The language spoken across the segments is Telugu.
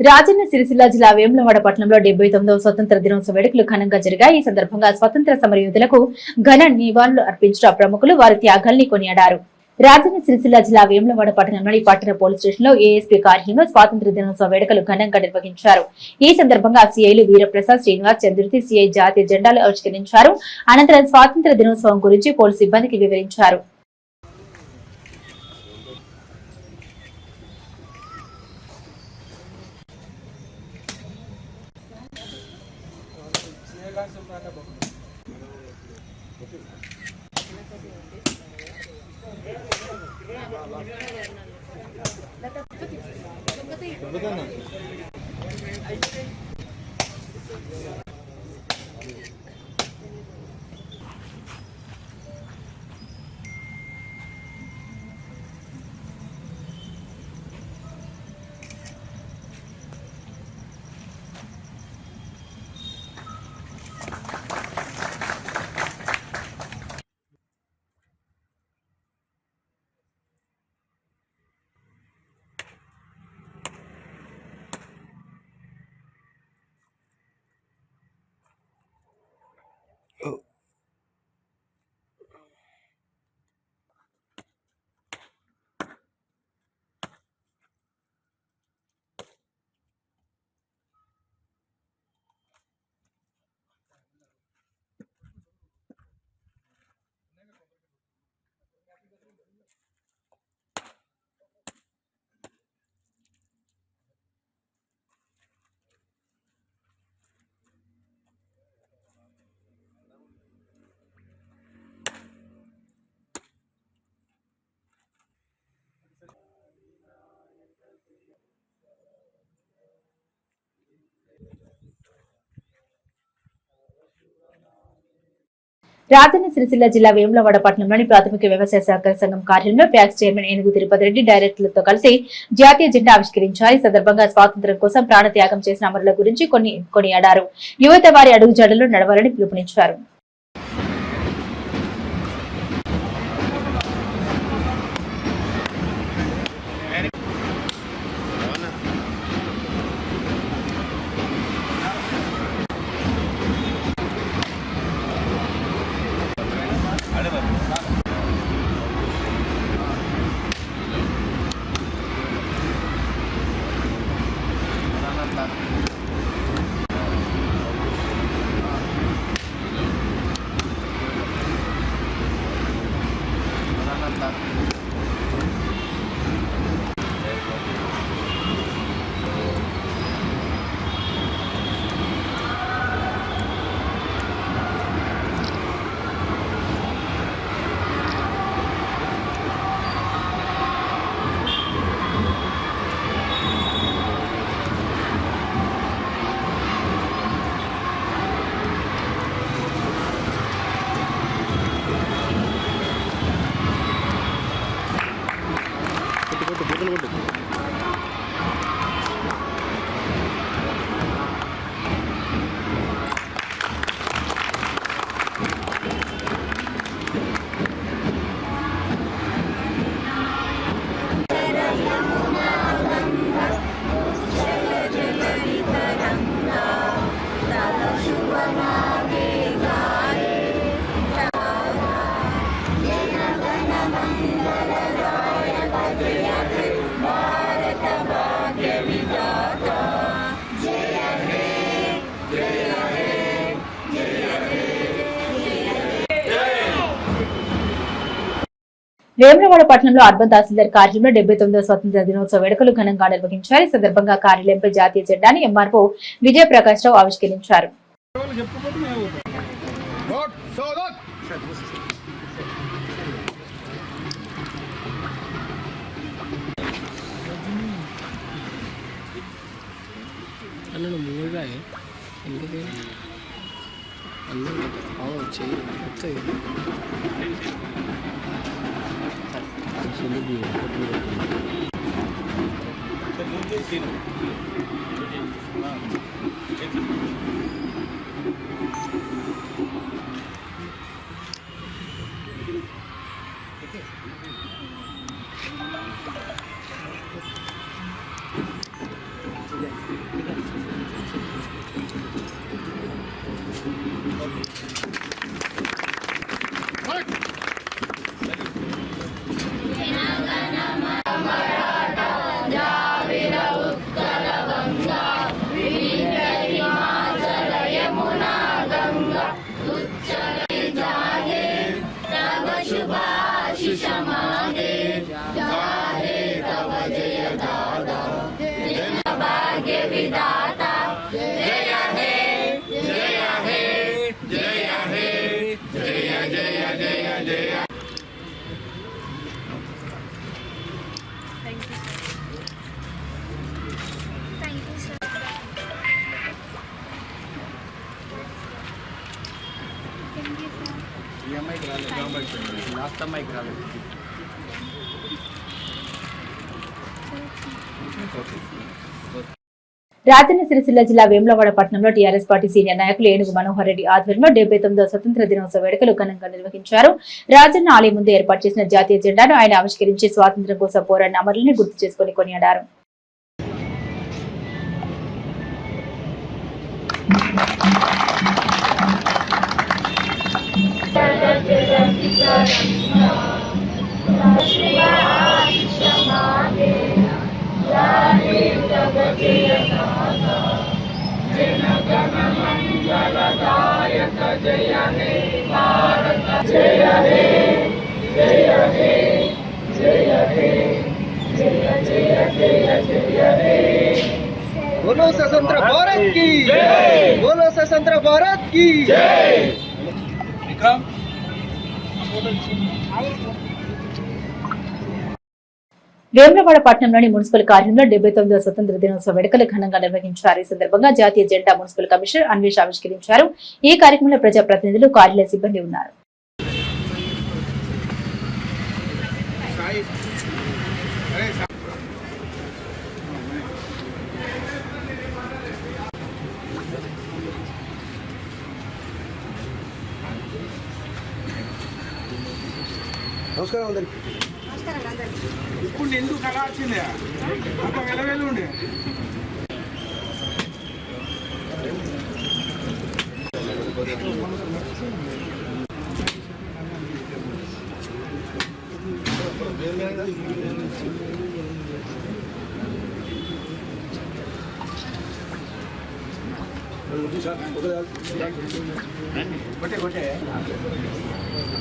రాజన్న సిరిసిల్ల జిల్లా వేములవాడ పట్టణంలో డెబ్బై తొమ్మిదవ స్వతంత్ర దినోత్సవ వేడుకలు ఘనంగా జరిగాయి. ఈ సందర్భంగా స్వతంత్ర సమరయోధులకు ఘన నివాళులు అర్పించిన ప్రముఖులు వారి త్యాగాల్ని కొనియాడారు. రాజన్న సిరిసిల్ల జిల్లా వేములవాడ పట్టణంలోని పట్టణ పోలీస్ స్టేషన్లో ఏఎస్పీ కార్యంలో స్వాతంత్ర దినోత్సవ వేడుకలు ఘనంగా నిర్వహించారు. ఈ సందర్భంగా సీఐలు వీరప్రసాద్ శ్రీనివాస్ చంద్రుతి సీఐ జాతీయ జెండాలు ఆవిష్కరించారు. అనంతరం స్వాతంత్ర దినోత్సవం గురించి పోలీసు సిబ్బందికి వివరించారు. రాజన్న సిరిసిల్ల జిల్లా వేములవాడ పట్టణంలోని ప్రాథమిక వ్యవసాయ సహకార సంఘం కార్యాలయంలో ప్యాక్స్ చైర్మన్ ఏనుగు తిరుపతి రెడ్డి డైరెక్టర్లతో కలిసి జాతీయ జెండా ఆవిష్కరించారు. ఈ సందర్భంగా స్వాతంత్ర్యం కోసం ప్రాణత్యాగం చేసిన అమరుల గురించి కొన్ని కొనియాడారు. యువత వారి అడుగుజాడలో నడవాలని పిలుపునిచ్చారు. వేములవాడ పట్టణంలో అర్బన్ తహసీల్దార్ కార్యాలయంలో డెబ్బై తొమ్మిదవ స్వతంత్ర దినోత్సవ వేడుకలు ఘనంగా నిర్వహించారు. ఈ సందర్భంగా కార్యాలయంపై జాతీయ జెండాని ఎంఆర్ఓ విజయప్రకాష్ రావు ఆవిష్కరించారు. అన్న మూడుగా ఎందుకు చెయ్యి Thank you. అయిపోయింది లాస్ట్ రాలేదు రాజన్న సిరిసిల్ల జిల్లా వేములవాడ పట్టణంలో టీఆర్ఎస్ పార్టీ సీనియర్ నాయకులు ఏనుగు మనోహర్ రెడ్డి ఆధ్వర్యంలో డెబ్బై తొమ్మిదో స్వతంత్ర దినోత్సవ వేడుకలు ఘనంగా నిర్వహించారు. రాజన్న ఆలయం ముందు ఏర్పాటు చేసిన జాతీయ జెండాను ఆయన ఆవిష్కరించి స్వాతంత్ర్యం కోసం పోరాడిన అమరుల్ని గుర్తు చేసుకుని కొనియాడారు. बोलो स्वतंत्र भारत की। बोलो स्वतंत्र भारत की। विक्रम వేములవాడ పట్టణంలోని మున్సిపల్ కార్యంలో డెబ్బై తొమ్మిదవ స్వతంత్ర దినోత్సవ వేడుకలు ఘనంగా నిర్వహించారు. ఈ సందర్భంగా జాతీయ జెండా మున్సిపల్ కమిషనర్ అన్వేష్ ఆవిష్కరించారు. ఈ కార్యక్రమంలో ప్రజాప్రతినిధులు కార్యాలయ సిబ్బంది ఉన్నారు. నమస్కారం అందరికి. ఇప్పుడు ఎందుకు కలార్చిందే అంత వెలవేలు ఉండే. కొట్టే కొట్టే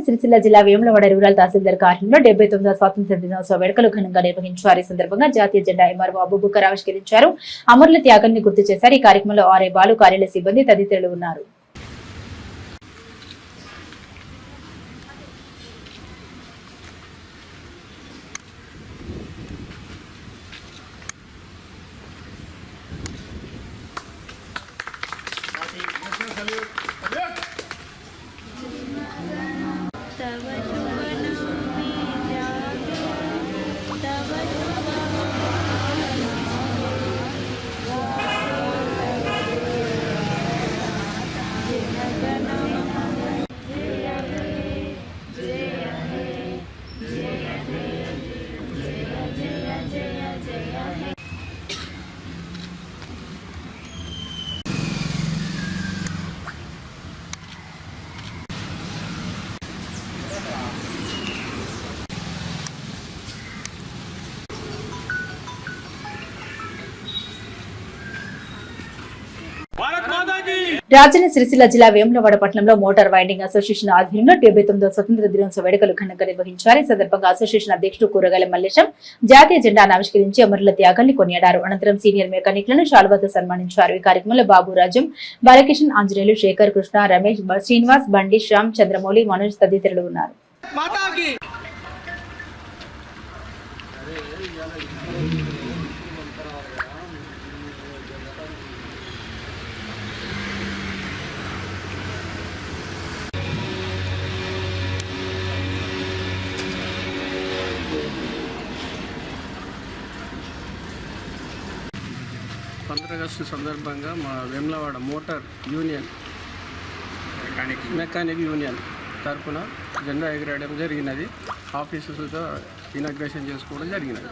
రారా సిరిసిల్ల జిల్లా వేములవాడ రూరల్ తహసీల్దార్ కార్యంలో డెబ్బై తొమ్మిదవ స్వాతంత్ర దినోత్సవ వేడుకలు ఘనంగా నిర్వహించారు. ఈ సందర్భంగా జాతీయ జెండా ఎంఆర్ఓ అబుబుకర్ ఆవిష్కరించారు. అమరుల త్యాగాన్ని గుర్తు చేశారు. ఈ కార్యక్రమంలో ఆర్ఐ బాలు కార్యాలయ సిబ్బంది తదితరులు ఉన్నారు. రాజన్న సిరిసిల్ల జిల్లా వేములవాడ పట్టణంలో మోటార్ వైండింగ్ అసోసియేషన్ ఆధ్వర్యంలో డెబ్బై తొమ్మిదో స్వతంత్ర దినోత్సవ వేడుకలు ఘనంగా నిర్వహించారు. ఈ సందర్భంగా అసోసియేషన్ అధ్యక్షుడు కూరగాయల మల్లేశం జాతీయ జెండాను ఆవిష్కరించి అమరుల త్యాగాన్ని కొనియాడారు. అనంతరం సీనియర్ మెకానిక్లను షాల్వాతో సన్మానించారు. ఈ కార్యక్రమంలో బాబు రాజం బాలకిషన్ ఆంజనేయులు శేఖర్ కృష్ణ రమేష్ శ్రీనివాస్ బండి శ్యామ్ చంద్రమౌళి మనోజ్ తదితరులు ఉన్నారు. ఆగస్టు సందర్భంగా మా Vemulawada motor union mechanic mechanic union తరపున జెండా ఎగరేయడం జరిగినది. ఆఫీసెస్తో ఇనాగ్రేషన్ చేసుకోవడం జరిగినది.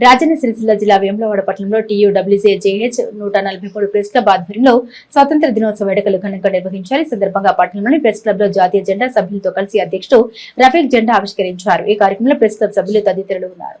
రాజన్న సిరిసిల్ల జిల్లా వేములవాడ పట్టణంలో టీయూడబ్ల్యూసీ జేహెచ్ నూట నలభై మూడు ప్రెస్ క్లబ్ ఆధ్వర్యంలో స్వాతంత్ర దినోత్సవ వేడుకలు ఘనంగా నిర్వహించారు. ఈ సందర్భంగా పట్టణంలోని ప్రెస్ క్లబ్లో జాతీయ జెండా సభ్యులతో కలిసి అధ్యక్షుడు రఫీక్ జెండా ఆవిష్కరించారు. ఈ కార్యక్రమంలో ప్రెస్ క్లబ్ సభ్యులు తదితరులు ఉన్నారు.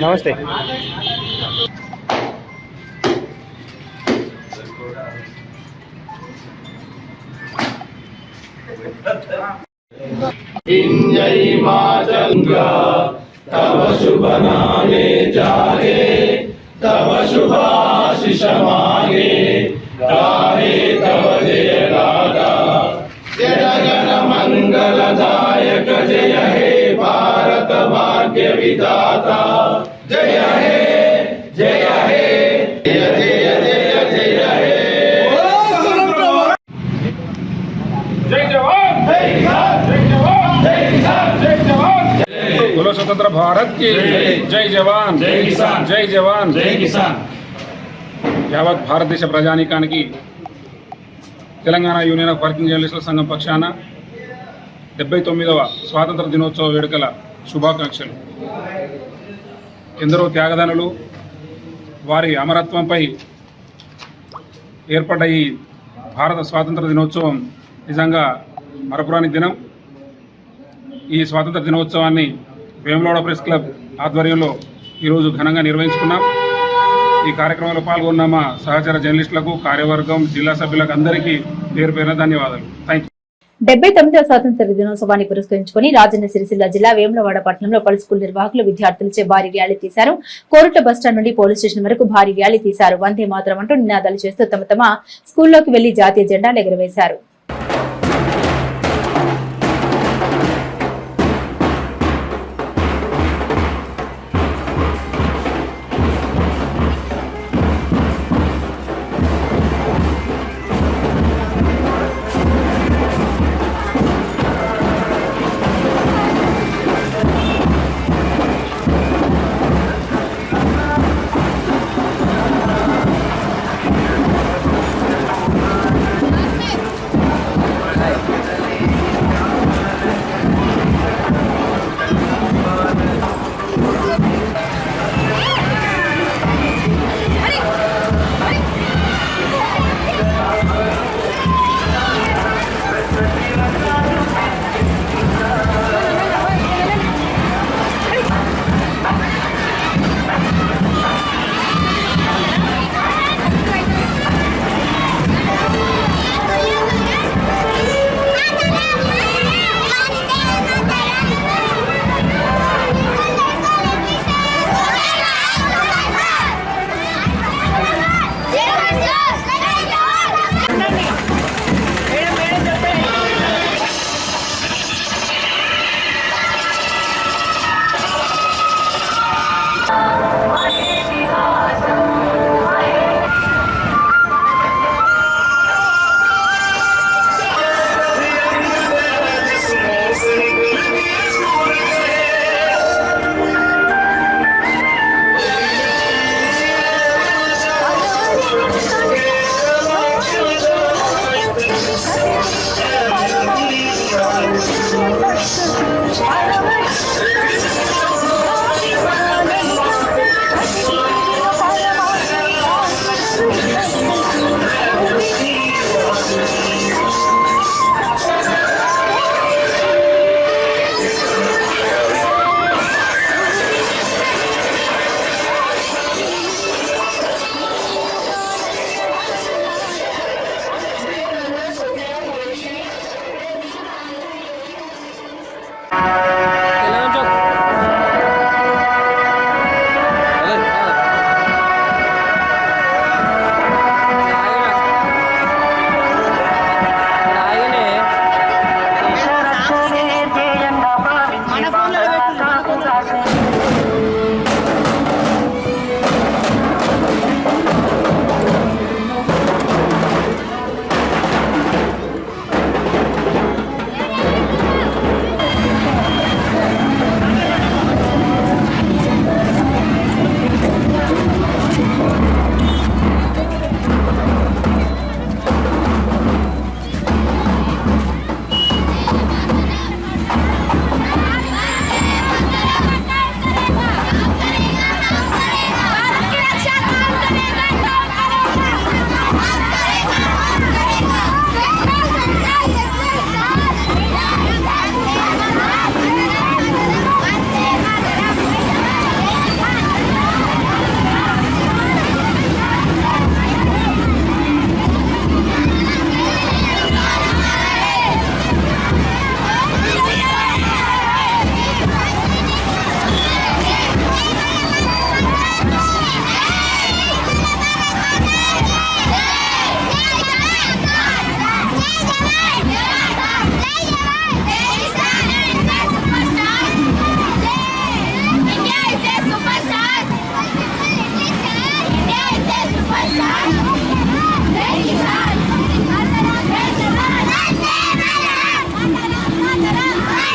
नमस्ते। जय माँ दुर्गा तव शुभ नामे जाहे। तव तब जय तव देलादा जगन मंगलदायक जय हे भारत भाग्य विदाता स्वतंत्र भारत की జై జవాన్ జై కిసాన్ జై జవాన్ జై కిసాన్ యావత్ భారతదేశ ప్రజానీకానికి తెలంగాణ యూనియన్ ఆఫ్ వర్కింగ్ జర్నలిస్టుల సంఘం పక్షాన డెబ్బై తొమ్మిదవ స్వాతంత్ర దినోత్సవ వేడుకల శుభాకాంక్షలు ఎందరో త్యాగదానులు వారి అమరత్వంపై ఏర్పడ్డ ఈ భారత స్వాతంత్ర దినోత్సవం నిజంగా మరపురాని దినం ఈ స్వాతంత్ర దినోత్సవాన్ని వేములవాడ ప్రెస్ క్లబ్ ఆధ్వర్యంలో ఈరోజు ఘనంగా నిర్వహించుకున్నాం. ఈ కార్యక్రమంలో పాల్గొన్న మా సహచర జర్నలిస్టులకు కార్యవర్గం జిల్లా సభ్యులకు అందరికీ పేరు పేరున ధన్యవాదాలు. థ్యాంక్ డెబ్బై తొమ్మిదవ స్వాతంత్ర దినోత్సవాన్ని పురస్కరించుకుని రాజన్న సిరిసిల్ల జిల్లా వేములవాడ పట్టణంలో పలు స్కూల్ నిర్వాహకులు విద్యార్థులచే భారీ ర్యాలీ తీశారు. కోరుట బస్టాండ్ నుండి పోలీస్ స్టేషన్ వరకు భారీ ర్యాలీ తీశారు. వందే మాత్రం అంటూ నినాదాలు చేస్తూ తమ తమ స్కూల్లోకి వెళ్ళి జాతీయ జెండాలు ఎగురవేశారు.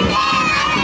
Rocha.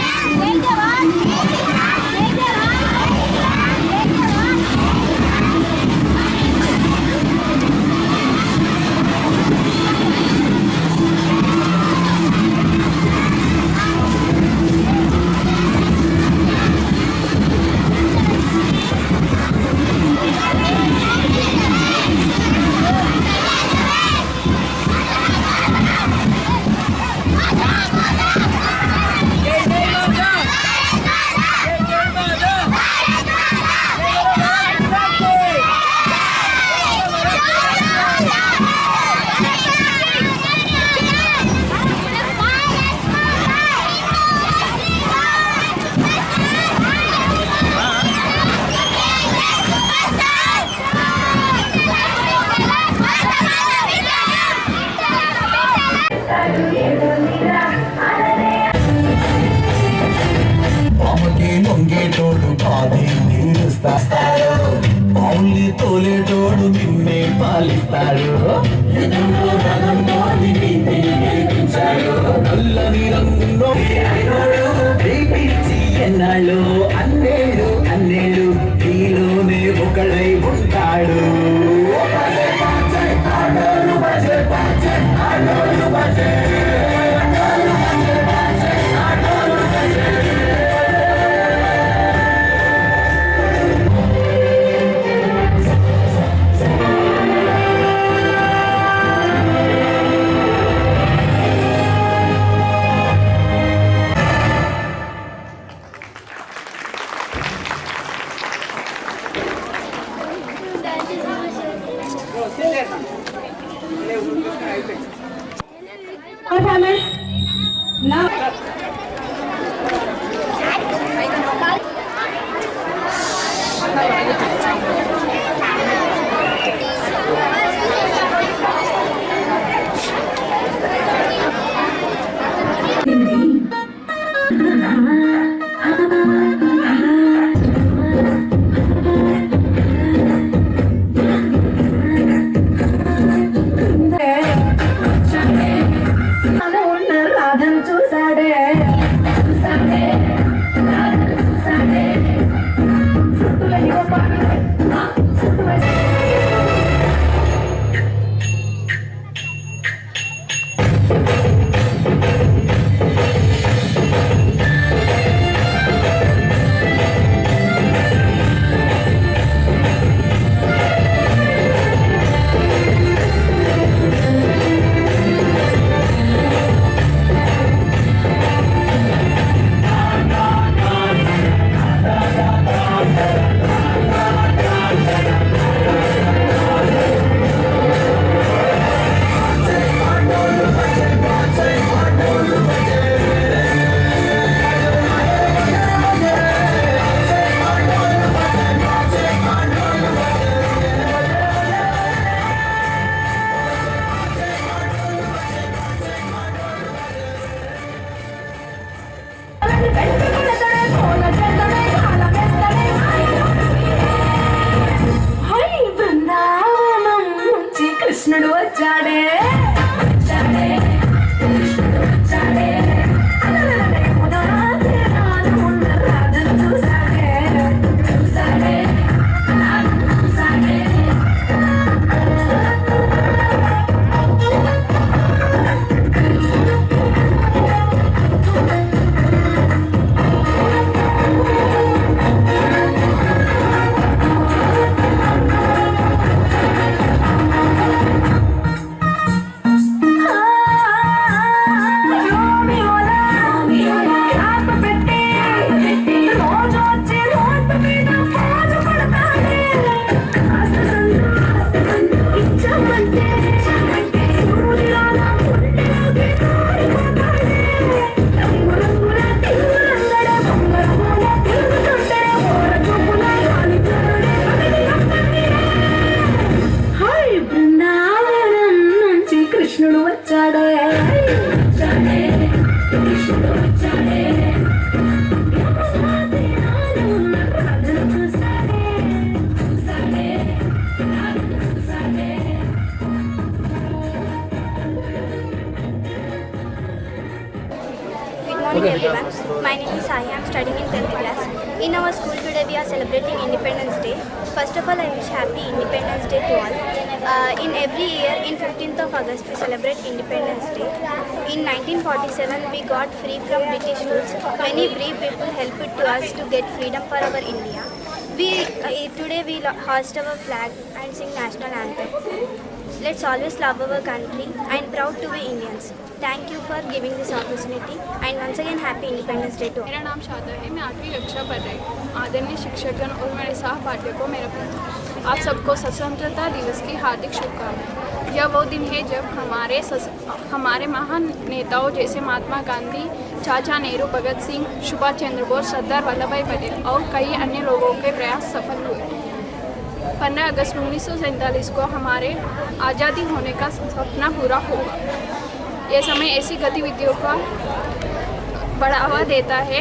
To us to get freedom for our India. We uh, today we hoist our flag and sing national anthem. Let's always love our country and proud to be Indians. Thank you for giving this opportunity and once again happy Independence Day to all. मेरा नाम शादा है मैं आठवीं कक्षा पढ़ रही हूँ आदरणीय शिक्षकगण और मेरे सहपाठियों को मेरा प्रणाम आप सबको स्वतंत्रता दिवस की हार्दिक शुभकामनाएँ यह वो दिन है जब हमारे सस, हमारे महान नेताओं जैसे महात्मा गांधी चाचा नेहरू, भगत सिंह, सुभाष चंद्र बोस, सरदार वल्लभ भाई पटेल और कई अन्य लोगों के प्रयास सफल हुए। पंद्रह अगस्त उन्नीस सौ सैंतालीस को हमारे आज़ादी होने का सपना पूरा होगा यह समय ऐसी गतिविधियों का बढ़ावा देता है